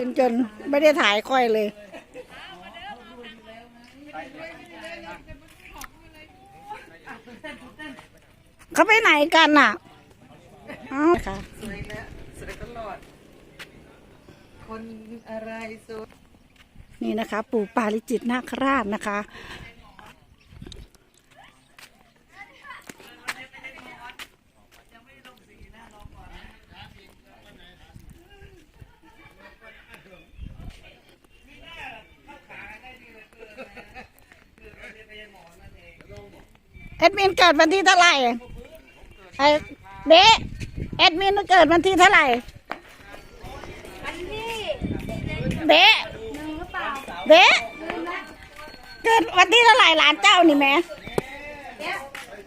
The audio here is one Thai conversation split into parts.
จนจนไม่ได้ถ่ายค่อยเลย เขาไปไหนกันน่ะอ๋อค่ะ สวยแล้วสวยตลอด คนอะไรสวย นี่นะคะ ปู่ปาริจิตนาคราชนะคะ แอดมินเกิดวันที่เท่าไหร่ไอ้เบ๊ะแอดมินเกิดวันที่เท่าไหร่เบ๊ะเบ๊ะเกิดวันที่เท่าไหร่หลานเจ้านี่แหม่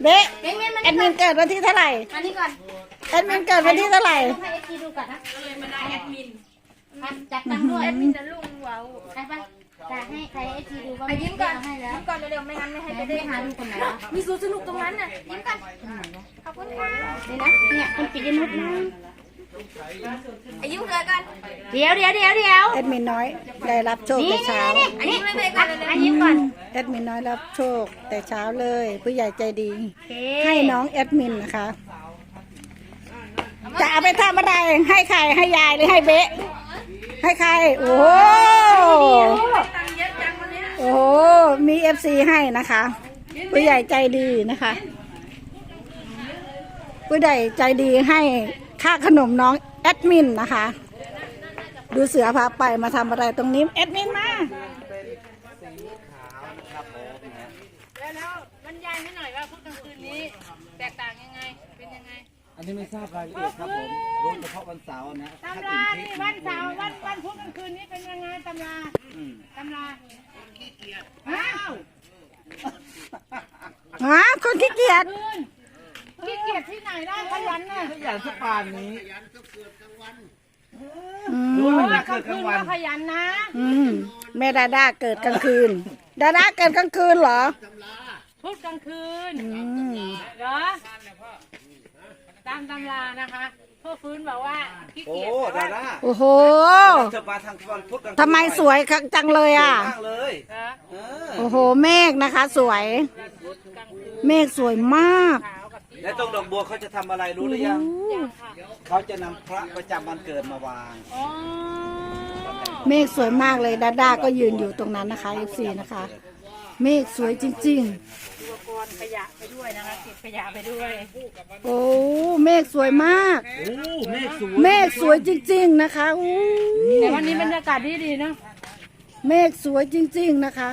เบ๊ะเม้งเม้งมาแอดมินเกิดวันที่เท่าไหร่มานี่ก่อนแอดมินเกิดวันที่เท่าไหร่ให้เอซีดูก่อนนะเลยมาได้แอดมินจัดตังค์ด้วยแอดมินจะลุงว้าวใครปะจะให้ใครเอซีดูว่ายิ้มก่อนให้แล้วยิ้มก่อนเร็วๆไม่งั้นไม่ให้ไปได้หาดูคนไหนวะมีสูสนุกตรงนั้นน่ะยิ้มก่อนขอบคุณค่ะนี่นะเนี่ยคุณปิยนุชนะยิ้มเกิดกันเดี๋ยวเดี๋ยวเดี๋ยวเดี๋ยวแอดมินน้อยได้รับโชคนี่แต่นี่เช้านี่อันนี้ไม่ไปก่อนอันยิ้มก่อนแอดมินน้อยรับโชคแต่เช้าเลย ผู้ใหญ่ใจดีโอเคให้น้องแอดมินนะคะจะเอาไปทำอะไรให้ใครให้ยายหรือให้เบ๊ะ ให้ใคร โอ้โหโอ้โห มีเอฟซีให้นะคะผู้ใหญ่ใจดีนะคะผู้ใหญ่ใจดีให้ค่าขนมน้องแอดมินนะคะ ดูเสือพาไปมาทำอะไรตรงนี้แอดมินมาแล้วบรรยายให้หน่อยว่าพุธกลางคืนนี้ แตกต่างยังไง เป็นยังไง อันนี้ไม่ทราบรายละเอียดครับผมรู้เฉพาะวันเสาร์นะถ้ตำรานเที่นี่ยวันเสาร์วันวันพุธกลางคืนนี้เป็นยังไงตำราอืมตำราอ้าวฮะคนขี้เกียจคืนขี้เกียจที่ไหนได้ขยันน่ะขยันสปานนี้อืรู้มว่ามันว่ากจะลาเกิงดกคืลางนวันก็ขยันนะ อืมแม่ดาด้าเกิดกลางคืน ดาด้าเกิดกลางคืนเหรอพุธกลางคืนอืมเหรอ ตามตำรานะคะ พ่อฟื้นบอกว่าขี้โอ้เกียจแต่ดาว่าด้าโอ้โหเธอมาทางวันพุธกลางคืนทำไมสวยจังเลยอะ มากเลยเหรอเออโอ้โห เมฆนะคะ สวยพุธกลางคืนเมฆสวยมากขาวกับสีและตรงดอกบัวเขาจะทำอะไรรู้หรือยังยังค่ะเขาจะนำพระประจำวันเกิดมาวาง อ๋อเมฆสวยมากเลยดาด้าก็ยืนอยู่ตรงนั้นนะคะ F4 นะคะ เมฆสวยจริง อุปกรณ์ขยะไปด้วยนะคะเก็บขยะไปด้วยๆโอ้เมฆสวยมาก โอ้เมฆสวยเมฆสวยจริง ๆนะคะอู้แต่วันนี้บรรยากาศดีดีๆเนาะเมฆสวยจริง ๆนะคะ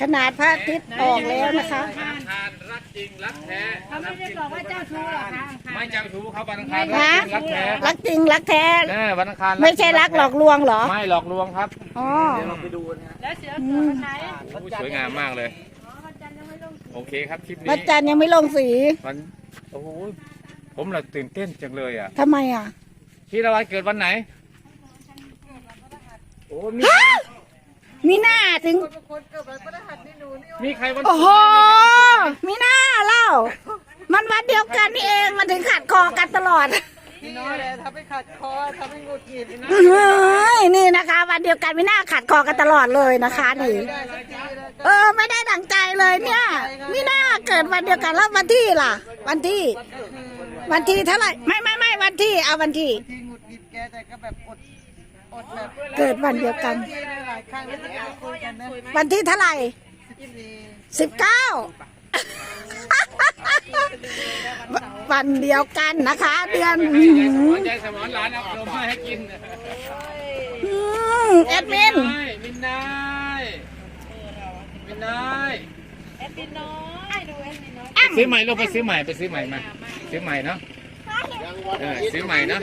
ขนาดพระอาทิตย์ออกแล้วนะคะทานรักจริงรักแท้เขาไม่ได้บอกว่าเจ้าชู้หรอกคะอังคารไม่เจ้าชู้เขาวันอังคารฮะรักจริงรักแท้รักจริงรักแท้ แน่วันอังคารไม่ใช่รักหลอกลวงเหรอ ไม่หลอกลวงครับอ๋อ เดี๋ยวเราไปดูนะฮะแล้วเสือเกิดวันไหน โอ้ยสวยงามมากเลย โอเคครับคลิปวันี้นจันทร์ยังไม่ลงสีมันโอ้โหผมเราตื่นเต้นจังเลยอะทำไมอะ พี่ละวันเกิดวันไหนโอ้มีมีหน้าถึง มีใครวันโอ้โห มีหน้าเล่า มันวันเดียวกันนี่เองมันถึงขัดคอกันตลอด พี่น้อยเลยทำให้ขัดคอทำให้หงุดหงิดนะเฮ้ยนี่นะคะ วันเดียวกันมีหน้าขัดคอกันตลอดเลยนะคะนี่ได้สักทีนะ เออ ไม่ได้ดังใจเลยเนี่ยมีหน้าเกิดวันเดียวกันแล้ววันที่ล่ะ วันที่ วันที่เท่าไหร่ไม่ไม่ไม่วันที่เอาวันที่ ที่หงุดหงิดแกแต่ก็แบบอดอดแบบเกิดวันเดียวกัน ที่ได้หลายครั้งแล้วที่เราคุยกันนะวันที่เท่าไหร่ยินดีสิบเก้า วันเดียวกันนะคะ เดือนอื้อหือหัวใจสมอนหลานเอาขนมมาให้กินอืมแอดมินมินนา ยมินนายแอดมินน้อยดูแอดมินน้อยไปซื้อใหม่ลูกไปซื้อใหม่ไปซื้อใหม่มาซื้อใหม่เนาะเออซื้อใหม่เนาะ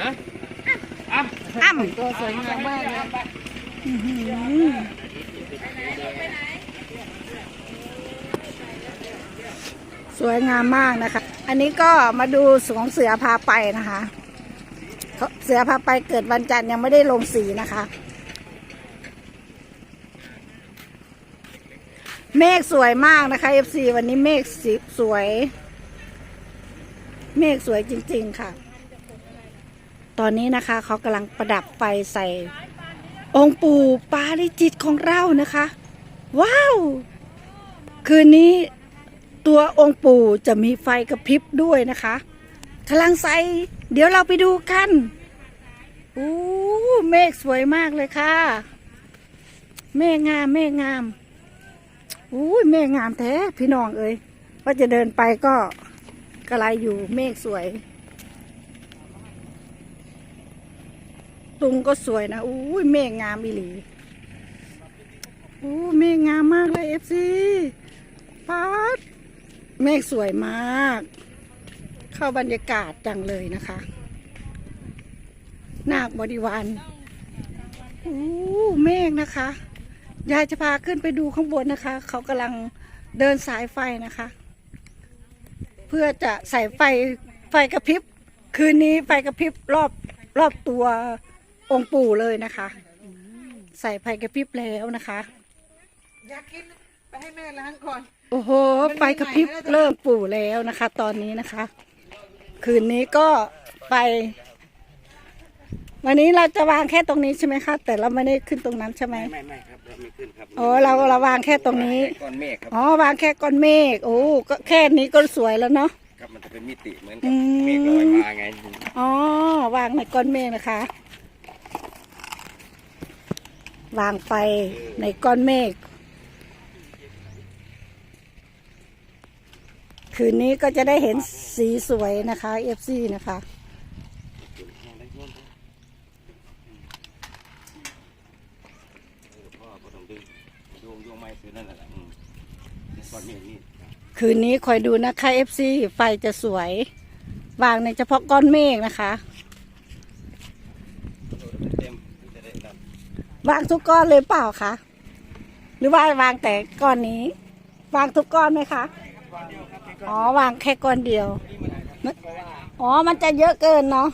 ฮะอ้ำอ้ำตัวสวยงามมากเลยอื้อหือสวยงามมากนะคะ อันนี้ก็มาดูสวงเสือพาไปนะคะเขาเสือพาไปเกิดวันจันทร์ยังไม่ได้ลงสีนะคะ เมฆสวยมากนะคะ FC วันนี้เมฆสีสวย เมฆสวยจริง ๆ ค่ะ ตอนนี้นะคะเขากำลังประดับไฟใส่ องค์ปู่ปาริจิตของเรานะคะ ว้าว คืนนี้ตัวองค์ปู่จะมีไฟกระพริบด้วยนะคะกำลังใส่เดี๋ยวเราไปดูกันอู้เมฆสวยมากเลยค่ะ เมฆงาม เมฆงาม อู้ยเมฆงามแท้พี่น้องเอ้ยว่าจะเดินไปก็กระไรอยู่เมฆสวย ตุงก็สวยนะอู้ยเมฆงามอีหลีอู้เมฆงามมากเลยเอฟซีป๊าดเมฆสวยมาก เข้าบรรยากาศจังเลยนะคะนาคบริวารอู้เมฆนะคะ ยายจะพาขึ้นไปดูข้างบนนะคะ เขากำลังเดินสายไฟนะคะ เพื่อจะใส่ไฟไฟกระพริบ คืนนี้ไฟกระพริบรอบรอบตัวองค์ปู่เลยนะคะ ใส่ไฟกระพริบแล้วนะคะ อยากกินไปให้แม่ล้างก่อน โอ้โห ไฟกระพริบเริ่มปู่แล้วนะคะ ตอนนี้นะคะ คืนนี้ก็ไป วันนี้เราจะวางแค่ตรงนี้ใช่ไหมคะ แต่เราไม่ได้ขึ้นตรงนั้นใช่ไหมไม่ไม่ค รับเราไม่ขึ้นครับโอ้เราเราวางแค่ตรงนี้ ก้อนเมฆครับอ๋อวางแค่ก้อนเมฆโอ้ก็แค่นี้ก็สวยแล้วเนาะ ครับมันจะเป็นมิติเหมือนอืกับมเมฆลอยมาไงอ๋อวางในก้อนเมฆนะคะ วางไฟในก้อนเมฆคืนนี้ก็จะได้เห็นสีสวยนะคะเอฟซีนะคะ พ่อก็ต้องดึงโย งโยงไม้คือนั่นแหละอืมก้อนเมฆนี่คืนนี้คอยดูนะคะเอฟซีไฟจะสวย วางในเฉพาะก้อนเมฆนะคะ เต็มจะได้รับวางทุกก้อนเลยเปล่าคะ หรือว่าวางแต่ก้อนนี้ วางทุกก้อนไหมคะ อ๋อ วางแค่ก้อนเดียวมันอ๋อ มันจะเยอะเกินเนาะ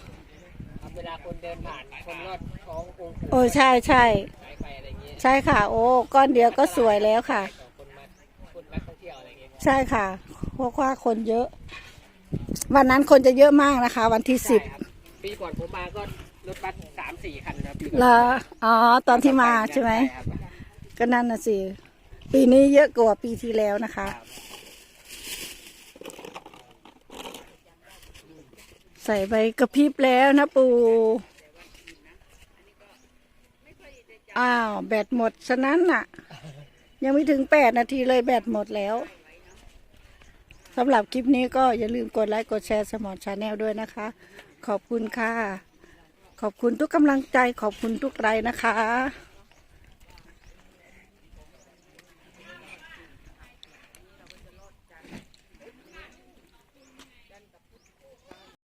เวลาคนเดินผ่านคนรอดท้ององค์โอ้ใช่ใช่ ใช่ค่ะ โอ้ก้อนเดียวก็สวยแล้วค่ะ คนมาคนนักท่องเที่ยวอะไรเงี้ยใช่ค่ะเพราะว่าคนเยอะ วันนั้นคนจะเยอะมากนะคะ วันที่สิบปีก่อนผมมาก็รถบัสสามสี่คันครับเหรออ๋อตอนที่มาใช่ไหมครับก็นั่นนะสิปีนี้เยอะกว่าปีที่แล้วนะคะ ใส่ใบกระพริบแล้วนะปู อ้าว แบตหมดฉะนั้นน่ะ ยังไม่ถึงแปดนาทีเลยแบตหมดแล้วสำหรับคลิปนี้ก็อย่าลืมกดไลค์กดแชร์สมอนชาแนลด้วยนะคะ ขอบคุณค่ะ ขอบคุณทุกกำลังใจขอบคุณทุกไลค์นะคะ